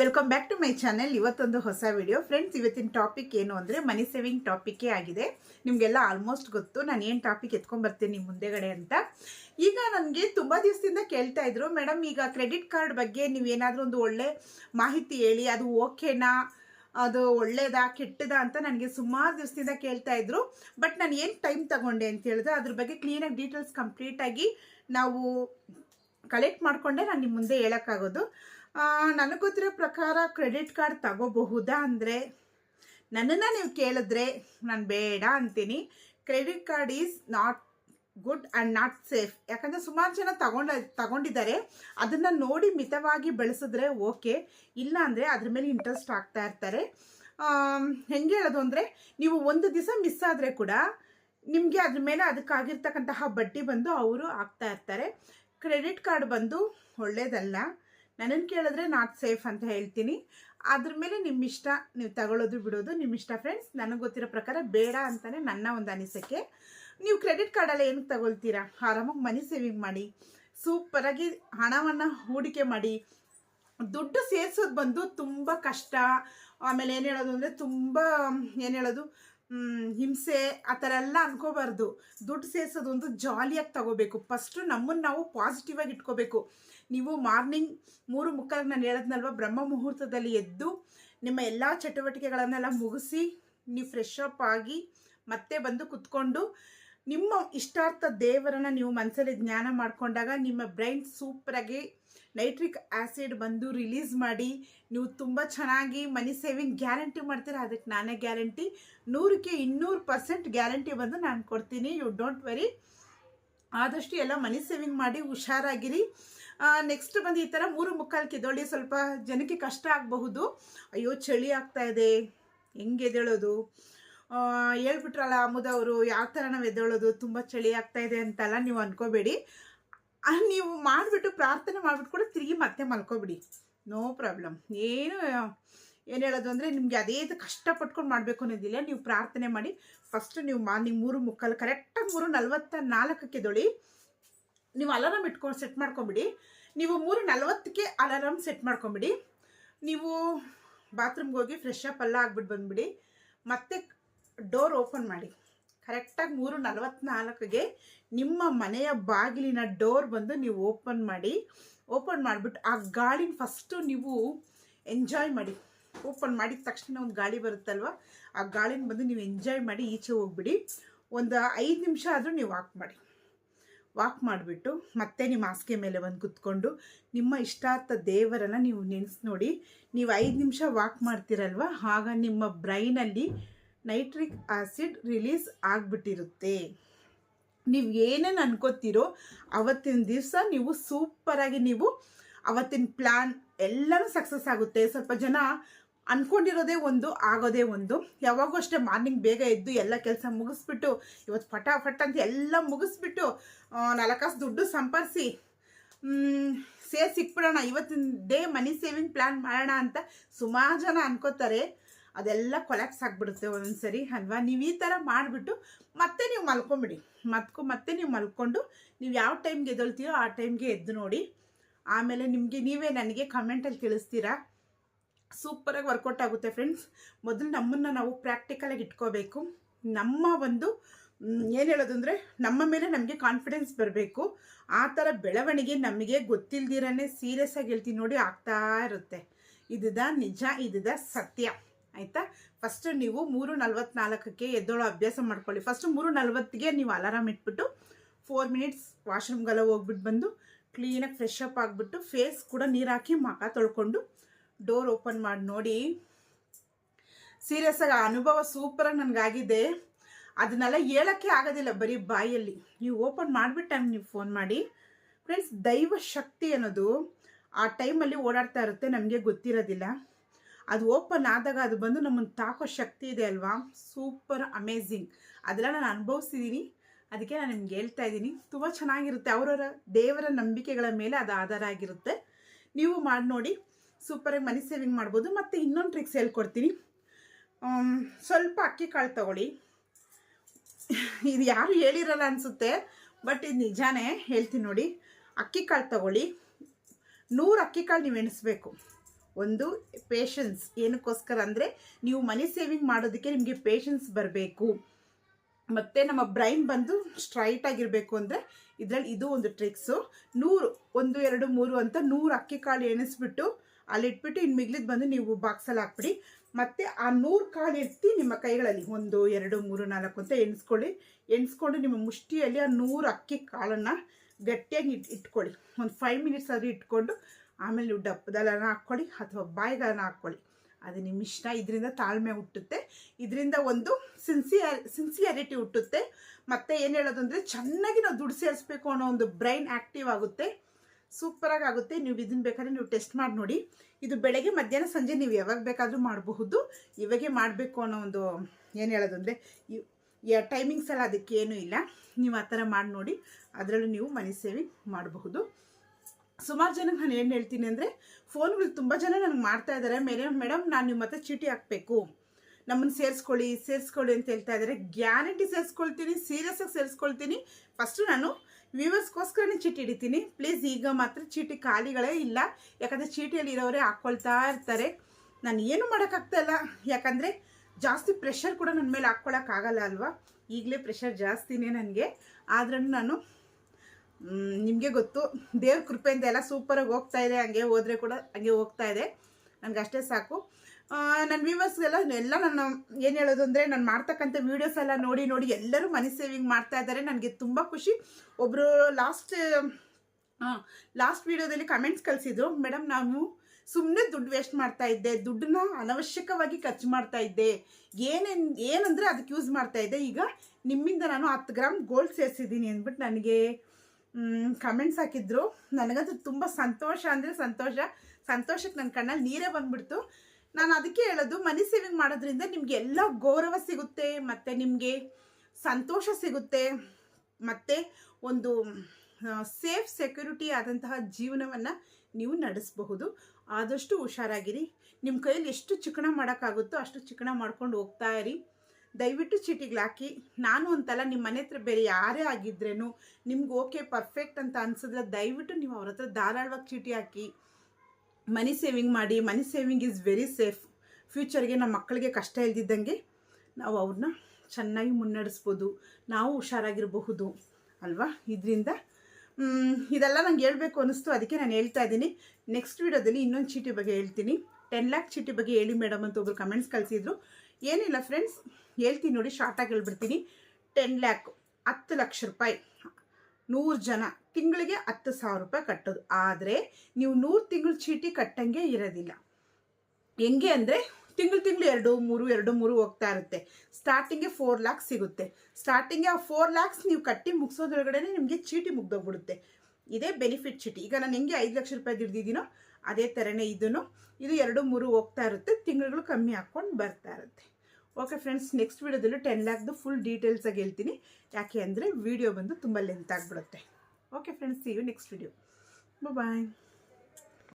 Welcome back to my channel ಇವತ್ತೊಂದು ಹೊಸ video friends ಇವತ್ತಿನ ಟಾಪಿಕ್ ಏನು ಅಂದರೆ ಮನಿ ಸೇವಿಂಗ್ ಟಾಪಿಕ್ಕೇ ಆಗಿದೆ. ನಿಮಗೆಲ್ಲ ಆಲ್ಮೋಸ್ಟ್ ಗೊತ್ತು. ನಾನು ಏನು ಟಾಪಿಕ್ ಎತ್ಕೊಂಡ್ಬರ್ತೀನಿ ನಿಮ್ಮ ಮುಂದೆಗಡೆ ಅಂತ. ಈಗ ನನಗೆ ತುಂಬ ದಿವಸದಿಂದ ಕೇಳ್ತಾ ಇದ್ರು, ಮೇಡಮ್, ಈಗ ಕ್ರೆಡಿಟ್ ಕಾರ್ಡ್ ಬಗ್ಗೆ ನೀವೇನಾದರೂ ಒಂದು ಒಳ್ಳೆ ಮಾಹಿತಿ ಹೇಳಿ. ಅದು ಓಕೆನಾ ಅದು ಒಳ್ಳೇದಾ? ಕೆಟ್ಟದಾ? ಅಂತ ನನಗೆ ಸುಮಾರು ದಿವಸದಿಂದ ಕೇಳ್ತಾ ಇದ್ರು. ಬಟ್ ನಾನು ಏನು ಟೈಮ್ ತಗೊಂಡೆ ಅಂತ ಹೇಳಿದ್ರೆ, ಅದ್ರ ಬಗ್ಗೆ ಕ್ಲೀನಾಗಿ ಡೀಟೇಲ್ಸ್ ಕಂಪ್ಲೀಟಾಗಿ ನಾವು ಕಲೆಕ್ಟ್ ಮಾಡಿಕೊಂಡೆ ನಾನು ನಿಮ್ಮ ಮುಂದೆ ಹೇಳೋಕ್ಕಾಗೋದು. ನನಗೆ ಗೊತ್ತಿರೋ ಪ್ರಕಾರ ಕ್ರೆಡಿಟ್ ಕಾರ್ಡ್ ತಗೋಬಹುದಾ ಅಂದರೆ, ನನ್ನನ್ನು ನೀವು ಕೇಳಿದ್ರೆ ನಾನು ಬೇಡ ಅಂತೀನಿ. Credit card is not good and not safe. ಯಾಕಂದರೆ ಸುಮಾರು ಜನ ತಗೊಂಡ, ತಗೊಂಡಿದ್ದಾರೆ. ಅದನ್ನು ನೋಡಿ ಮಿತವಾಗಿ ಬೆಳೆಸಿದ್ರೆ ಓಕೆ. ಇಲ್ಲ ಅಂದರೆ ಅದ್ರ ಮೇಲೆ ಇಂಟ್ರೆಸ್ಟ್ ಆಗ್ತಾ ಇರ್ತಾರೆ. ಹೆಂಗೆ ಹೇಳೋದು ಅಂದರೆ, ನೀವು ಒಂದು ದಿವಸ ಮಿಸ್ ಆದರೆ ಕೂಡ ನಿಮಗೆ ಅದ್ರ ಮೇಲೆ ಅದಕ್ಕಾಗಿರ್ತಕ್ಕಂತಹ ಬಡ್ಡಿ ಬಂದು ಅವರು ಆಗ್ತಾ ಇರ್ತಾರೆ. ಕ್ರೆಡಿಟ್ ಕಾರ್ಡ್ ಬಂದು ಒಳ್ಳೇದಲ್ಲ. ನನ್ನನ್ನು ಕೇಳಿದ್ರೆ ನಾಟ್ ಸೇಫ್ ಅಂತ ಹೇಳ್ತೀನಿ. ಅದ್ರ ಮೇಲೆ ನಿಮ್ಮ ಇಷ್ಟ ನೀವು ತಗೊಳ್ಳೋದು ಬಿಡೋದು ನಿಮ್ಮ ಇಷ್ಟ ಫ್ರೆಂಡ್ಸ್ ನನಗೆ ಗೊತ್ತಿರೋ ಪ್ರಕಾರ ಬೇಡ ಅಂತಲೇ ನನ್ನ ಒಂದು ಅನಿಸಿಕೆ. ನೀವು ಕ್ರೆಡಿಟ್ ಕಾರ್ಡಲ್ಲಿ ಏನಕ್ಕೆ ತಗೊಳ್ತೀರಾ? ಆರಾಮಾಗಿ ಮನಿ ಸೇವಿಂಗ್ ಮಾಡಿ ಸೂಪರಾಗಿ ಹಣವನ್ನು ಹೂಡಿಕೆ ಮಾಡಿ, ದುಡ್ಡು ಸೇರಿಸೋದು ಬಂದು ತುಂಬ ಕಷ್ಟ. ಆಮೇಲೆ ಏನು ಹೇಳೋದು ಅಂದರೆ ತುಂಬ, ಏನು ಹೇಳೋದು? ಹಿಂಸೆ ಆ ಥರ ಎಲ್ಲ ಅನ್ಕೋಬಾರ್ದು. ದುಡ್ಡು ಸೇರ್ಸೋದೊಂದು ಜಾಲಿಯಾಗಿ ತಗೋಬೇಕು. ಫಸ್ಟು ನಮ್ಮನ್ನು ನಾವು ಪಾಸಿಟಿವ್ ಆಗಿ ಇಟ್ಕೋಬೇಕು. ನೀವು ಮಾರ್ನಿಂಗ್ ಮೂರು ಮುಕ್ಕಾಲಿಗೆ ನಾನು ಹೇಳದ್ನಲ್ವ, ಬ್ರಹ್ಮ ಮುಹೂರ್ತದಲ್ಲಿ ಎದ್ದು ನಿಮ್ಮ ಎಲ್ಲ ಚಟುವಟಿಕೆಗಳನ್ನೆಲ್ಲ ಮುಗಿಸಿ, ನೀವು ಫ್ರೆಶ್ ಅಪ್ ಆಗಿ ಮತ್ತೆ ಬಂದು ಕುತ್ಕೊಂಡು ನಿಮ್ಮ ಇಷ್ಟಾರ್ಥ ದೇವರನ್ನು ನೀವು ಮನಸ್ಸಲ್ಲಿ ಜ್ಞಾನ ಮಾಡಿಕೊಂಡಾಗ ನಿಮ್ಮ ಬ್ರೈನ್ ಸೂಪರಾಗಿ ನೈಟ್ರಿಕ್ ಆ್ಯಸಿಡ್ ಬಂದು ರಿಲೀಸ್ ಮಾಡಿ, ನೀವು ತುಂಬ ಚೆನ್ನಾಗಿ ಮನಿ ಸೇವಿಂಗ್ ಗ್ಯಾರಂಟಿ ಮಾಡ್ತೀರಾ, ಅದಕ್ಕೆ ನಾನೇ ಗ್ಯಾರಂಟಿ. ನೂರಕ್ಕೆ ಇನ್ನೂರು ಪರ್ಸೆಂಟ್ ಗ್ಯಾರಂಟಿ ಬಂದು ನಾನು ಕೊಡ್ತೀನಿ. ಯು ಡೋಂಟ್ ವೆರಿ ಆದಷ್ಟು ಎಲ್ಲ ಮನಿ ಸೇವಿಂಗ್ ಮಾಡಿ ಹುಷಾರಾಗಿರಿ. ನೆಕ್ಸ್ಟ್ ಬಂದು ಈ ಥರ ಮೂರು ಮುಕ್ಕಾಲು ಕಿದೊಳ್ಳಿ ಸ್ವಲ್ಪ ಜನಕ್ಕೆ ಕಷ್ಟ ಆಗಬಹುದು. ಅಯ್ಯೋ, ಚಳಿ ಆಗ್ತಾ ಇದೆ. ಹೆಂಗೆ ಎದ್ದೇಳೋದು? ಹೇಳ್ಬಿಟ್ರಲ್ಲ ಅಮುದ ಅವರು ಯಾವ ಥರ ನಾವು ಎದ್ದೇಳೋದು ತುಂಬ ಚಳಿ ಆಗ್ತಾ ಇದೆ ಅಂತೆಲ್ಲ ನೀವು ಅನ್ಕೋಬೇಡಿ. ಆ, ನೀವು ಮಾಡಿಬಿಟ್ಟು ಪ್ರಾರ್ಥನೆ ಮಾಡಿಬಿಟ್ಟು ಕೂಡ ತಿರುಗಿ ಮತ್ತೆ ಮಲ್ಕೋಬಿಡಿ. No problem. ಏನು ಏನು ಹೇಳೋದು ಅಂದರೆ ನಿಮಗೆ ಅದೇ ಕಷ್ಟಪಟ್ಕೊಂಡು ಮಾಡಬೇಕು ಅನ್ನೋದಿಲ್ಲ. ನೀವು ಪ್ರಾರ್ಥನೆ ಮಾಡಿ ಫಸ್ಟ್ ನೀವು ಮಾರ್ನಿಂಗ್ ಮೂರು ಮುಕ್ಕಾಲು ಕರೆಕ್ಟಾಗಿ ಮೂರು ನಲ್ವತ್ತ ನಾಲ್ಕಕ್ಕೆ ಎದೊಳಿ ನೀವು ಅಲಾರಾಮ್ ಇಟ್ಕೊಂಡು ಸೆಟ್ ಮಾಡ್ಕೊಂಬಿಡಿ. ನೀವು ಮೂರು ನಲ್ವತ್ತಕ್ಕೆ ಅಲಾರಾಮ್ ಸೆಟ್ ಮಾಡ್ಕೊಂಬಿಡಿ. ನೀವು ಬಾತ್ರೂಮ್ಗೆ ಹೋಗಿ ಫ್ರೆಶ್ ಅಪ್ ಎಲ್ಲ ಆಗ್ಬಿಟ್ಟು ಬಂದ್ಬಿಡಿ. ಮತ್ತೆ ಡೋರ್ ಓಪನ್ ಮಾಡಿ. ಕರೆಕ್ಟಾಗಿ ಮೂರು ನಲ್ವತ್ನಾಲ್ಕಿಗೆ ನಿಮ್ಮ ಮನೆಯ ಬಾಗಿಲಿನ ಡೋರ್ ಬಂದು ನೀವು ಓಪನ್ ಮಾಡಿ. ಓಪನ್ ಮಾಡಿಬಿಟ್ಟು ಆ ಗಾಳಿನ ಫಸ್ಟು ನೀವು ಎಂಜಾಯ್ ಮಾಡಿ. ಓಪನ್ ಮಾಡಿದ ತಕ್ಷಣ ಒಂದು ಗಾಳಿ ಬರುತ್ತಲ್ವ? ಆ ಗಾಳಿನ ಬಂದು ನೀವು ಎಂಜಾಯ್ ಮಾಡಿ ಈಚೆ ಹೋಗ್ಬಿಡಿ. ಒಂದು ಐದು ನಿಮಿಷ ಆದರೂ ನೀವು ವಾಕ್ ಮಾಡಿ. ವಾಕ್ ಮಾಡಿಬಿಟ್ಟು ಮತ್ತೆ ನಿಮ್ಮ ಹಾಸಿಗೆ ಮೇಲೆ ಬಂದು ಕುತ್ಕೊಂಡು ನಿಮ್ಮ ಇಷ್ಟಾರ್ಥ ದೇವರನ್ನು ನೀವು ನೆನೆಸಿ ನೋಡಿ. ನೀವು ಐದು ನಿಮಿಷ ವಾಕ್ ಮಾಡ್ತೀರಲ್ವ? ಆಗ ನಿಮ್ಮ ಬ್ರೈನಲ್ಲಿ ನೈಟ್ರಿಕ್ ಆಸಿಡ್ ರಿಲೀಸ್ ಆಗಿಬಿಟ್ಟಿರುತ್ತೆ. ನೀವು ಏನೇನು ಅನ್ಕೋತೀರೋ ಅವತ್ತಿನ ದಿವಸ ನೀವು ಸೂಪರಾಗಿ ನೀವು ಅವತ್ತಿನ ಪ್ಲ್ಯಾನ್ ಎಲ್ಲನೂ ಸಕ್ಸಸ್ ಆಗುತ್ತೆ. ಸ್ವಲ್ಪ ಜನ ಅಂದ್ಕೊಂಡಿರೋದೇ ಒಂದು, ಆಗೋದೇ ಒಂದು. ಯಾವಾಗೂ ಅಷ್ಟೇ ಮಾರ್ನಿಂಗ್ ಬೇಗ ಎದ್ದು ಎಲ್ಲ ಕೆಲಸ ಮುಗಿಸ್ಬಿಟ್ಟು, ಇವತ್ತು ಫಟಾಫಟ್ ಅಂತ ಎಲ್ಲ ಮುಗಿಸ್ಬಿಟ್ಟು ನಾಲ್ಕಾಸು ದುಡ್ಡು ಸಂಪಾದಿಸಿ ಸೇರ್ ಸಿಕ್ಬಿಡೋಣ ಇವತ್ತಿನ ಡೇ ಮನಿ ಸೇವಿಂಗ್ ಪ್ಲ್ಯಾನ್ ಮಾಡೋಣ ಅಂತ ಸುಮಾರು ಜನ ಅನ್ಕೋತಾರೆ. ಅದೆಲ್ಲ ಕೊಲ್ಯಾಕ್ಸ್ ಆಗಿಬಿಡುತ್ತೆ ಒಂದೊಂದ್ಸರಿ, ಅಲ್ವಾ? ನೀವು ಈ ಥರ ಮಾಡಿಬಿಟ್ಟು ಮತ್ತೆ ನೀವು ಮಲ್ಕೊಂಬಿಡಿ. ಮತ್ಕೊ, ಮತ್ತೆ ನೀವು ಮಲ್ಕೊಂಡು ನೀವು ಯಾವ ಟೈಮ್ಗೆ ಎದ್ದೇಳ್ತೀರೋ ಆ ಟೈಮ್ಗೆ ಎದ್ದು ನೋಡಿ. ಆಮೇಲೆ ನಿಮಗೆ ನೀವೇ ನನಗೆ ಕಮೆಂಟಲ್ಲಿ ತಿಳಿಸ್ತೀರಾ? ಸೂಪರಾಗಿ ವರ್ಕೌಟ್ ಆಗುತ್ತೆ ಫ್ರೆಂಡ್ಸ್ ಮೊದಲು ನಮ್ಮನ್ನು ನಾವು ಪ್ರಾಕ್ಟಿಕಲಾಗಿ ಇಟ್ಕೋಬೇಕು. ನಮ್ಮ ಒಂದು ಏನು ಹೇಳೋದು ಅಂದರೆ ನಮ್ಮ ಮೇಲೆ ನಮಗೆ ಕಾನ್ಫಿಡೆನ್ಸ್ ಬರಬೇಕು. ಆ ಥರ ಬೆಳವಣಿಗೆ ನಮಗೆ ಗೊತ್ತಿಲ್ದಿರನೇ ಸೀರಿಯಸ್ ಆಗಿ ಹೇಳ್ತೀನಿ ನೋಡಿ ಆಗ್ತಾ ಇರುತ್ತೆ. ಇದುದ ನಿಜ, ಇದುದ ಸತ್ಯ. ಆಯಿತಾ? ಫಸ್ಟ್ ನೀವು ಮೂರು ನಲ್ವತ್ನಾಲ್ಕಕ್ಕೆ ಎದ್ದೋಳೋ ಅಭ್ಯಾಸ ಮಾಡ್ಕೊಳ್ಳಿ. ಫಸ್ಟ್ ಮೂರು ನಲ್ವತ್ತಿಗೆ ನೀವು ಅಲಾರಾಮ್ ಇಟ್ಬಿಟ್ಟು ಫೋರ್ ಮಿನಿಟ್ಸ್ ವಾಶ್ರೂಮ್ಗೆಲ್ಲ ಹೋಗ್ಬಿಟ್ಟು ಬಂದು ಕ್ಲೀನಾಗಿ ಫ್ರೆಶ್ ಅಪ್ ಆಗಿಬಿಟ್ಟು ಫೇಸ್ ಕೂಡ ನೀರು ಹಾಕಿ ಮಖ ತೊಳ್ಕೊಂಡು ಡೋರ್ ಓಪನ್ ಮಾಡಿ ನೋಡಿ. ಸೀರಿಯಸ್ ಆಗಿ ಆ ಅನುಭವ ಸೂಪರಾಗಿ ನನಗಾಗಿದೆ. ಅದನ್ನೆಲ್ಲ ಹೇಳೋಕ್ಕೆ ಆಗೋದಿಲ್ಲ ಬರೀ ಬಾಯಲ್ಲಿ. ನೀವು ಓಪನ್ ಮಾಡಿಬಿಟ್ಟು ಟೈಮ್ ನೀವು ಫೋನ್ ಮಾಡಿ. ಫ್ರೆಂಡ್ಸ್ ದೈವ ಶಕ್ತಿ ಅನ್ನೋದು ಆ ಟೈಮಲ್ಲಿ ಓಡಾಡ್ತಾ ಇರುತ್ತೆ ನಮಗೆ ಗೊತ್ತಿರೋದಿಲ್ಲ. ಅದು ಓಪನ್ ಆದಾಗ ಅದು ಬಂದು ನಮ್ಮನ್ನು ತಾಕೋ ಶಕ್ತಿ ಇದೆ ಅಲ್ವಾ? ಸೂಪರ್ ಅಮೇಝಿಂಗ್ ಅದೆಲ್ಲ ನಾನು ಅನುಭವಿಸಿದ್ದೀನಿ ಅದಕ್ಕೆ ನಾನು ನಿಮ್ಗೆ ಹೇಳ್ತಾ ಇದ್ದೀನಿ. ತುಂಬ ಚೆನ್ನಾಗಿರುತ್ತೆ. ಅವರವರ ದೇವರ ನಂಬಿಕೆಗಳ ಮೇಲೆ ಅದು ಆಧಾರ ಆಗಿರುತ್ತೆ. ನೀವು ಮಾಡಿ ನೋಡಿ. ಸೂಪರಾಗಿ ಮನಿ ಸೇವಿಂಗ್ ಮಾಡ್ಬೋದು. ಮತ್ತು ಇನ್ನೊಂದು ಟ್ರಿಕ್ಸ್ ಹೇಳ್ಕೊಡ್ತೀನಿ. ಸ್ವಲ್ಪ ಅಕ್ಕಿ ಕಾಳು ತಗೊಳ್ಳಿ. ಇದು ಯಾರು ಹೇಳಿರಲ್ಲ ಅನಿಸುತ್ತೆ ಬಟ್ ಇದು ನಿಜಾನೇ ಹೇಳ್ತೀನಿ ನೋಡಿ. ಅಕ್ಕಿ ಕಾಳು ತಗೊಳ್ಳಿ. ನೂರು ಅಕ್ಕಿ ಕಾಳು ನೀವು ಎಣಿಸ್ಬೇಕು. ಒಂದು ಪೇಷನ್ಸ್ ಏನಕ್ಕೋಸ್ಕರ ಅಂದರೆ ನೀವು ಮನಿ ಸೇವಿಂಗ್ ಮಾಡೋದಕ್ಕೆ ನಿಮಗೆ ಪೇಷನ್ಸ್ ಬರಬೇಕು. ಮತ್ತು ನಮ್ಮ ಬ್ರೈನ್ ಬಂದು ಸ್ಟ್ರೈಟ್ ಆಗಿರಬೇಕು ಅಂದರೆ ಇದರಲ್ಲಿ ಇದು ಒಂದು ಟ್ರಿಕ್ಸು ನೂರು, ಒಂದು, ಎರಡು, ಮೂರು ಅಂತ ನೂರು ಅಕ್ಕಿ ಕಾಳು ಎಣಿಸ್ಬಿಟ್ಟು ಅಲ್ಲಿಟ್ಬಿಟ್ಟು ಇನ್ನು ಮಿಗ್ಲಿದ್ದು ಬಂದು ನೀವು ಬಾಕ್ಸಲ್ಲಿ ಹಾಕ್ಬಿಡಿ. ಮತ್ತು ಆ ನೂರು ಕಾಳು ಎತ್ತಿ ನಿಮ್ಮ ಕೈಗಳಲ್ಲಿ ಒಂದು, ಎರಡು, ಮೂರು, ನಾಲ್ಕು ಅಂತ ಎಣಿಸ್ಕೊಳ್ಳಿ. ಎಣಿಸ್ಕೊಂಡು ನಿಮ್ಮ ಮುಷ್ಟಿಯಲ್ಲಿ ಆ ನೂರು ಅಕ್ಕಿ ಕಾಳನ್ನು ಗಟ್ಟಿಯಾಗಿ ಇಟ್, ಇಟ್ಕೊಳ್ಳಿ. ಒಂದು ಫೈವ್ ಮಿನಿಟ್ಸ್ ಆದರೂ ಇಟ್ಕೊಂಡು ಆಮೇಲೆ ನೀವು ಡಪ್ಪದಲ್ಲನ ಹಾಕ್ಕೊಳ್ಳಿ ಅಥವಾ ಬಾಯಿಗಳನ್ನ ಹಾಕ್ಕೊಳ್ಳಿ. ಅದು ನಿಮ್ಮ ಇಷ್ಟ ಇದರಿಂದ ತಾಳ್ಮೆ ಹುಟ್ಟುತ್ತೆ. ಇದರಿಂದ ಒಂದು ಸಿನ್ಸಿಯರ್, ಸಿನ್ಸಿಯರಿಟಿ ಹುಟ್ಟುತ್ತೆ. ಮತ್ತು ಏನು ಹೇಳೋದು ಅಂದರೆ ಚೆನ್ನಾಗಿ ನಾವು ದುಡ್ಡು ಸೇರಿಸ್ಬೇಕು ಅನ್ನೋ ಒಂದು ಬ್ರೈನ್ ಆ್ಯಕ್ಟಿವ್ ಆಗುತ್ತೆ. ಸೂಪರಾಗಿ ಆಗುತ್ತೆ. ನೀವು ಇದನ್ನ ಬೇಕಾದ್ರೆ ನೀವು ಟೆಸ್ಟ್ ಮಾಡಿ ನೋಡಿ. ಇದು ಬೆಳಗ್ಗೆ, ಮಧ್ಯಾಹ್ನ, ಸಂಜೆ ನೀವು ಯಾವಾಗ ಬೇಕಾದರೂ ಮಾಡಬಹುದು. ಇವಾಗೆ ಮಾಡಬೇಕು ಅನ್ನೋ ಒಂದು, ಏನು ಹೇಳೋದು ಅಂದರೆ ಅದಕ್ಕೆ ಏನೂ ಇಲ್ಲ. ನೀವು ಆ ಥರ ಮಾಡಿ ನೋಡಿ. ಅದರಲ್ಲೂ ನೀವು ಮನಿ ಸೇವಿಂಗ್ ಮಾಡಬಹುದು. ಸುಮಾರು ಜನಕ್ಕೆ ನಾನು ಏನು ಹೇಳ್ತೀನಿ ಅಂದರೆ, ಫೋನ್ಗಳು ತುಂಬ ಜನ ನನಗೆ ಮಾಡ್ತಾ ಇದ್ದಾರೆ ಮೇಡಮ್ ಮೇಡಮ್ ನಾನು ನಿಮ್ಮ ಹತ್ರ ಚೀಟಿ ಹಾಕಬೇಕು. ನಮ್ಮನ್ನು ಸೇರಿಸ್ಕೊಳ್ಳಿ ಸೇರಿಸ್ಕೊಳ್ಳಿ ಅಂತ ಹೇಳ್ತಾ ಇದ್ದಾರೆ ಗ್ಯಾರಂಟಿ ಸೇರಿಸ್ಕೊಳ್ತೀನಿ ಸೀರಿಯಸ್ಸಾಗಿ ಸೇರಿಸ್ಕೊಳ್ತೀನಿ. ಫಸ್ಟು ನಾನು ವ್ಯೂವರ್ಸ್ಗೋಸ್ಕರನೇ ಚೀಟಿ ಹಿಡಿತೀನಿ. ಪ್ಲೀಸ್ ಈಗ ಮಾತ್ರ ಚೀಟಿ ಖಾಲಿಗಳೇ ಇಲ್ಲ. ಯಾಕಂದರೆ ಚೀಟಿಯಲ್ಲಿ ಇರೋರೇ ಹಾಕ್ಕೊಳ್ತಾ ಇರ್ತಾರೆ. ನಾನು ಏನು ಮಾಡೋಕ್ಕಾಗ್ತಾಯಿಲ್ಲ ಯಾಕಂದರೆ ಜಾಸ್ತಿ ಪ್ರೆಷರ್ ಕೂಡ ನನ್ನ ಮೇಲೆ ಹಾಕ್ಕೊಳಕ್ಕಾಗಲ್ಲ ಅಲ್ವಾ? ಈಗಲೇ ಪ್ರೆಷರ್ ಜಾಸ್ತಿನೇ ನನಗೆ. ಆದ್ರೂ ನಾನು ನಿಮಗೆ ಗೊತ್ತು. ದೇವ್ರ ಕೃಪೆಯಿಂದ ಎಲ್ಲ ಸೂಪರಾಗಿ ಹೋಗ್ತಾ ಇದೆ. ಹಂಗೆ ಹೋದರೆ ಕೂಡ ಹಂಗೆ ಹೋಗ್ತಾ ಇದೆ. ನನಗೆ ಅಷ್ಟೇ ಸಾಕು. ನನ್ನ ವ್ಯೂವರ್ಸ್ಗೆಲ್ಲ ಎಲ್ಲ ನಾನು ಏನು ಹೇಳೋದು ಅಂದರೆ ನಾನು ಮಾಡ್ತಕ್ಕಂಥ ವೀಡಿಯೋಸ್ ಎಲ್ಲ ನೋಡಿ ನೋಡಿ ಎಲ್ಲರೂ ಮನಿ ಸೇವಿಂಗ್ ಮಾಡ್ತಾ ಇದ್ದಾರೆ. ನನಗೆ ತುಂಬ ಖುಷಿ. ಒಬ್ಬರು ಲಾಸ್ಟ್ ಲಾಸ್ಟ್ ವೀಡಿಯೋದಲ್ಲಿ ಕಮೆಂಟ್ಸ್ ಕಳಿಸಿದ್ರು. ಮೇಡಮ್ ನಾವು ಸುಮ್ಮನೆ ದುಡ್ಡು ವೇಸ್ಟ್ ಮಾಡ್ತಾ ಇದ್ದೆ. ದುಡ್ಡನ್ನ ಅನವಶ್ಯಕವಾಗಿ ಖರ್ಚು ಮಾಡ್ತಾ ಇದ್ದೆ. ಏನೇನು, ಏನಂದರೆ ಅದಕ್ಕೆ ಯೂಸ್ ಮಾಡ್ತಾ ಇದ್ದೆ. ಈಗ ನಿಮ್ಮಿಂದ ನಾನು ಹತ್ತು ಗ್ರಾಮ್ ಗೋಲ್ಡ್ ಸೇರಿಸಿದ್ದೀನಿ ಅಂದ್ಬಿಟ್ಟು ನನಗೆ ಕಮೆಂಟ್ಸ್ ಹಾಕಿದ್ರು. ನನಗಂತೂ ತುಂಬ ಸಂತೋಷ ಅಂದರೆ ಸಂತೋಷ. ಸಂತೋಷಕ್ಕೆ ನನ್ನ ಕಣ್ಣಲ್ಲಿ ನೀರೇ ಬಂದ್ಬಿಡ್ತು. ನಾನು ಅದಕ್ಕೆ ಹೇಳೋದು, ಮನಿ ಸೇವಿಂಗ್ ಮಾಡೋದ್ರಿಂದ ನಿಮಗೆ ಎಲ್ಲ ಗೌರವ ಸಿಗುತ್ತೆ, ಮತ್ತು ನಿಮಗೆ ಸಂತೋಷ ಸಿಗುತ್ತೆ, ಮತ್ತು ಒಂದು ಸೇಫ್ ಸೆಕ್ಯೂರಿಟಿ ಆದಂತಹ ಜೀವನವನ್ನು ನೀವು ನಡೆಸಬಹುದು. ಆದಷ್ಟು ಹುಷಾರಾಗಿರಿ. ನಿಮ್ಮ ಕೈಯಲ್ಲಿ ಎಷ್ಟು ಚಿಕಣ ಮಾಡೋಕ್ಕಾಗುತ್ತೋ ಅಷ್ಟು ಚಿಕಣ ಮಾಡ್ಕೊಂಡು ಹೋಗ್ತಾ ಇರಿ. ದಯವಿಟ್ಟು ಚೀಟಿಗಳು ಹಾಕಿ. ನಾನು ಅಂತಲ್ಲ ನಿಮ್ಮ ಮನೆ ಹತ್ರ ಬೇರೆ ಯಾರೇ ಆಗಿದ್ರೇನು ನಿಮ್ಗೆ ಓಕೆ, ಪರ್ಫೆಕ್ಟ್ ಅಂತ ಅನ್ಸಿದ್ರೆ ದಯವಿಟ್ಟು ನೀವು ಅವ್ರ ಹತ್ರ ಧಾರಾಳವಾಗಿ ಚೀಟಿ ಹಾಕಿ. ಮನಿ ಸೇವಿಂಗ್ ಮಾಡಿ. Money saving is very safe. ಫ್ಯೂಚರ್ಗೆ ನಮ್ಮ ಮಕ್ಕಳಿಗೆ ಕಷ್ಟ ಇಲ್ದಿದ್ದಂಗೆ ನಾವು ಅವ್ರನ್ನ ಚೆನ್ನಾಗಿ ಮುನ್ನಡೆಸ್ಬೋದು. ನಾವು ಹುಷಾರಾಗಿರಬಹುದು. ಅಲ್ವಾ? ಇದರಿಂದ ಇದೆಲ್ಲ ನಂಗೆ ಹೇಳಬೇಕು ಅನ್ನಿಸ್ತು. ಅದಕ್ಕೆ ನಾನು ಹೇಳ್ತಾ ಇದ್ದೀನಿ. ನೆಕ್ಸ್ಟ್ ವೀಡಿಯೋದಲ್ಲಿ ಇನ್ನೊಂದು ಚೀಟಿ ಬಗ್ಗೆ ಹೇಳ್ತೀನಿ. ಟೆನ್ ಲ್ಯಾಕ್ ಚೀಟಿ ಬಗ್ಗೆ ಹೇಳಿ ಮೇಡಮ್ ಅಂತ ಒಬ್ರು ಕಮೆಂಟ್ಸ್ ಕಳಿಸಿದ್ರು. ಏನಿಲ್ಲ ಫ್ರೆಂಡ್ಸ್ ಹೇಳ್ತೀನಿ ನೋಡಿ ಶಾರ್ಟಾಗಿ ಹೇಳ್ಬಿಡ್ತೀನಿ. ಟೆನ್ ಲ್ಯಾಕ್ ಹತ್ತು ಲಕ್ಷ ರೂಪಾಯಿ. ನೂರು ಜನ, ತಿಂಗಳಿಗೆ ಹತ್ತು ಸಾವಿರ ರೂಪಾಯಿ ಕಟ್ಟೋದು. ಆದರೆ ನೀವು ನೂರು ತಿಂಗಳು ಚೀಟಿ ಕಟ್ಟಂಗೆ ಇರೋದಿಲ್ಲ. ಹೆಂಗೆ ಅಂದರೆ ತಿಂಗಳು ತಿಂಗಳು ಎರಡು, ಮೂರು ಎರಡು, ಮೂರು ಹೋಗ್ತಾ ಇರುತ್ತೆ. ಸ್ಟಾರ್ಟಿಂಗೆ ಫೋರ್ ಲ್ಯಾಕ್ಸ್ ಸಿಗುತ್ತೆ. ಸ್ಟಾರ್ಟಿಂಗೆ ಆ ಫೋರ್ ಲ್ಯಾಕ್ಸ್ ನೀವು ಕಟ್ಟಿ ಮುಗಿಸೋದ್ರೊಳಗಡೆ ನಿಮಗೆ ಚೀಟಿ ಮುಗ್ದೋಗ್ಬಿಡುತ್ತೆ. ಇದೇ ಬೆನಿಫಿಟ್ ಚೀಟಿ ಈಗ ನಾನು ಹೆಂಗೆ ಐದು ಲಕ್ಷ ರೂಪಾಯಿ ದುಡ್ದಿದ್ದೀನೋ ಅದೇ ಥರನೇ ಇದನ್ನು. ಇದು ಎರಡು ಮೂರು ಹೋಗ್ತಾ ಇರುತ್ತೆ. ತಿಂಗಳುಗಳು ಕಮ್ಮಿ ಹಾಕ್ಕೊಂಡು ಬರ್ತಾ ಇರುತ್ತೆ. ಓಕೆ ಫ್ರೆಂಡ್ಸ್ ನೆಕ್ಸ್ಟ್ ವೀಡಿಯೋದಲ್ಲೂ ಟೆನ್ ಲ್ಯಾಕ್ದು ಫುಲ್ ಡೀಟೇಲ್ಸಾಗಿ ಹೇಳ್ತೀನಿ. ಯಾಕೆ ಅಂದರೆ ವಿಡಿಯೋ ಬಂದು ತುಂಬ ಲೆಂತ್ ಆಗಿಬಿಡುತ್ತೆ. Okay friends you next video bye